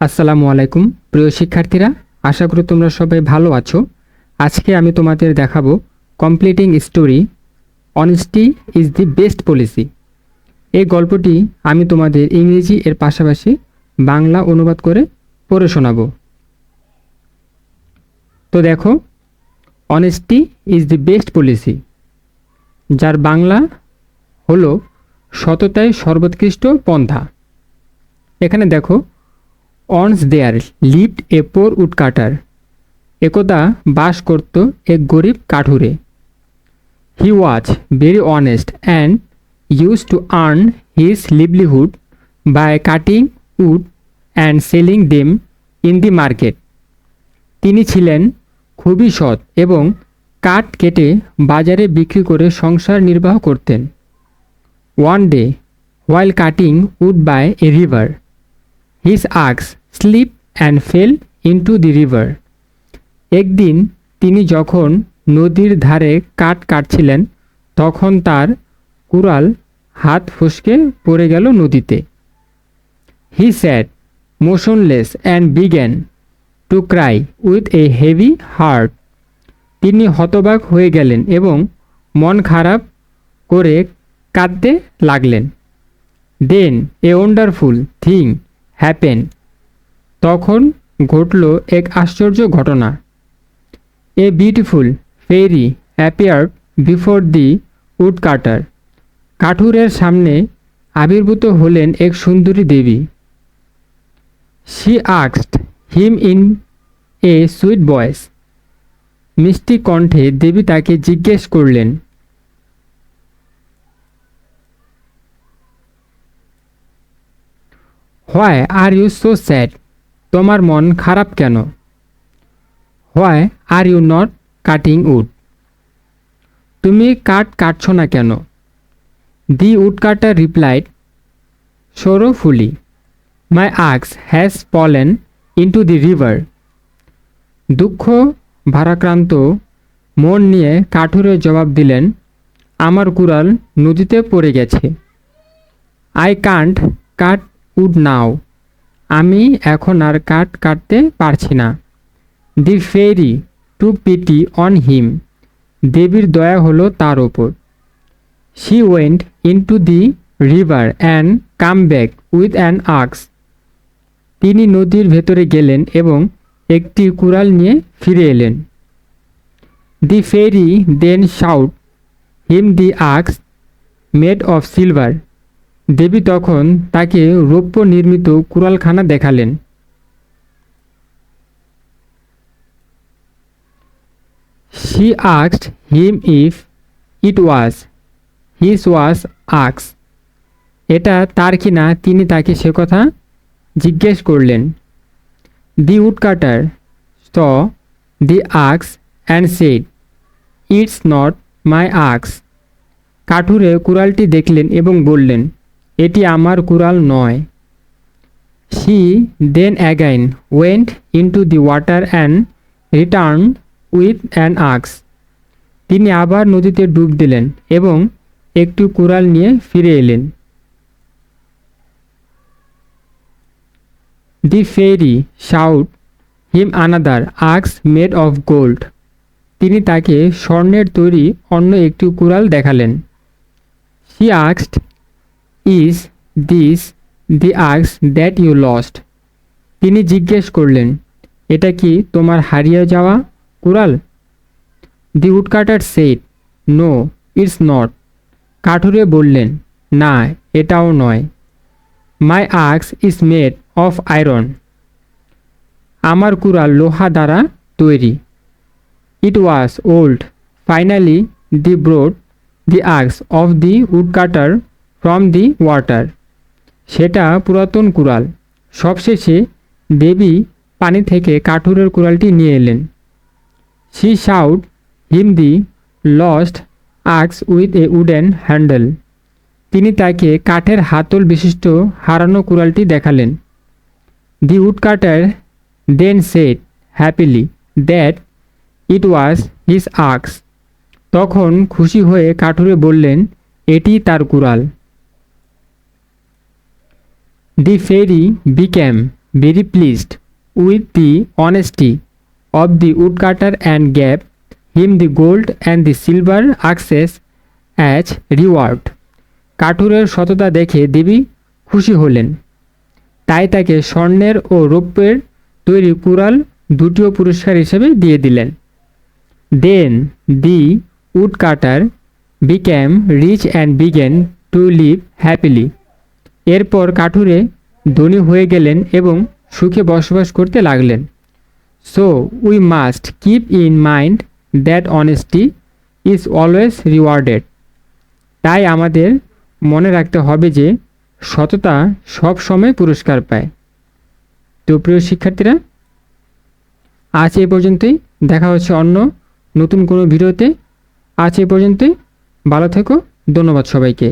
আসসালামু আলাইকুম। প্রিয় শিক্ষার্থীরা, আশা করি তোমরা সবাই ভালো আছো। আজকে আমি তোমাদের দেখাবো completing story honesty is the best policy এই গল্পটি আমি তোমাদের ইংরেজি এর পাশাপাশি বাংলা অনুবাদ করে পড়ে শোনাবো। তো দেখো honesty is the best policy যার বাংলা হলো সততায় সর্বোৎকৃষ্ট পন্থা। এখানে দেখো অনস there lived a poor woodcutter একদা বাস করত এক গরিব কাঠুরে। He was very honest and use to earn his livelihood by cutting wood and selling them in the market তিনি ছিলেন খুবই সৎ এবং কাঠ কেটে বাজারে বিক্রি করে সংসার নির্বাহ করতেন। One day while cutting wood by a river his axe slip and fell into the river. একদিন তিনি যখন নদীর ধারে কাঠ কাটছিলেন, তখন তার কুড়াল হাত ফসকে পড়ে গেল নদীতে। He sad motionless and began to cry with a heavy heart তিনি হতবাক হয়ে গেলেন এবং মন খারাপ করে কাঁদতে লাগলেন। Then a wonderful thing happen তখন ঘটল এক আশ্চর্য ঘটনা। A beautiful fairy appear before the wood cutter কাঠুরের সামনে আবির্ভূত হলেন এক সুন্দরী দেবী। She আক্সড him in a sweet voice মিষ্টি কণ্ঠে দেবী তাকে জিজ্ঞেস করলেন। Why are you so sad তোমার মন খারাপ কেন? Why are you not cutting wood? তুমি কাঠ কাটছ না কেন? The wood cutter replied sorrowfully my axe has fallen into the river দুঃখ, ভারাক্রান্ত, মন নিয়ে কাঠুরে জবাব দিলেন, আমার কুড়াল নদীতে পড়ে গেছে। I can't cut wood now আমি এখন আর কাঠ কাটতে পারছি না। The fairy took pity on him. দেবীর দয়া হলো তার ওপর she went into the river and come back with an axe. তিনি নদীর ভেতরে গেলেন এবং একটি কুড়াল নিয়ে ফিরে এলেন। The fairy then showed. Him the axe, made of silver. দেবী তখন তাকে রৌপ্য নির্মিত কুড়ালখানা দেখালেন। শি আক্সড হিম ইফ ইট ওয়াজ হিস ওয়াজ আক্স এটা তার কিনা তিনি তাকে সে কথা জিজ্ঞেস করলেন। The wood cutter saw the axe and said it's not my axe কাঠুরে কুড়ালটি দেখলেন এবং বললেন এটি আমার কুড়াল নয়। She then again went into the water and return with an axe তিনি আবার নদীতে ডুব দিলেন এবং একটু কুড়াল নিয়ে ফিরে এলেন। The fairy showed him another axe made of gold তিনি তাকে স্বর্ণের তৈরি অন্য একটি কুড়াল দেখালেন। She আক্সড is this the axe that you lost তিনি জিজ্ঞেস করলেন, এটা কি তোমার হারিয়ে যাওয়া কুড়াল? The woodcutter said no it's not কাঠুরে বললেন, না, এটাও নয়। My axe is made of iron আমার কুড়াল লোহা দ্বারা তৈরি। It was old finally the brought the axe of the woodcutter from the water সেটা পুরাতন কুড়াল। সবশেষে দেবী পানি থেকে কাঠুরের কুড়ালটি নিয়ে এলেন। She showed him the lost axe with a wooden handle তিনি তাকে কাঠের হাতল বিশিষ্ট হারানো কুড়ালটি দেখালেন। The wood cutter then said happily that it was his axe তখন খুশি হয়ে কাঠুরে বললেন, এটি তার কুড়াল। The fairy বিক্যাম very pleased with the honesty of the woodcutter and gave him the gold and the silver access as reward. কাঠুরের সততা দেখে দেবী খুশি হলেন। তাই তাকে স্বর্ণের ও রৌপ্যের তৈরি কুড়াল দুটিও পুরস্কার হিসেবে দিয়ে দিলেন। Then the wood cutter became rich and began to live happily এরপর কাঠুরে ধনী হয়ে গেলেন এবং সুখে বসবাস করতে লাগলেন। So we must keep in mind that honesty is always rewarded তাই আমাদের মনে রাখতে হবে যে সততা সব সময় পুরস্কার পায়। তো প্রিয় শিক্ষার্থীরা, আজ এ পর্যন্তই। দেখা হচ্ছে অন্য নতুন কোনো ভিডিওতে। আজ এ পর্যন্তই। ভালো থেকো। ধন্যবাদ সবাইকে।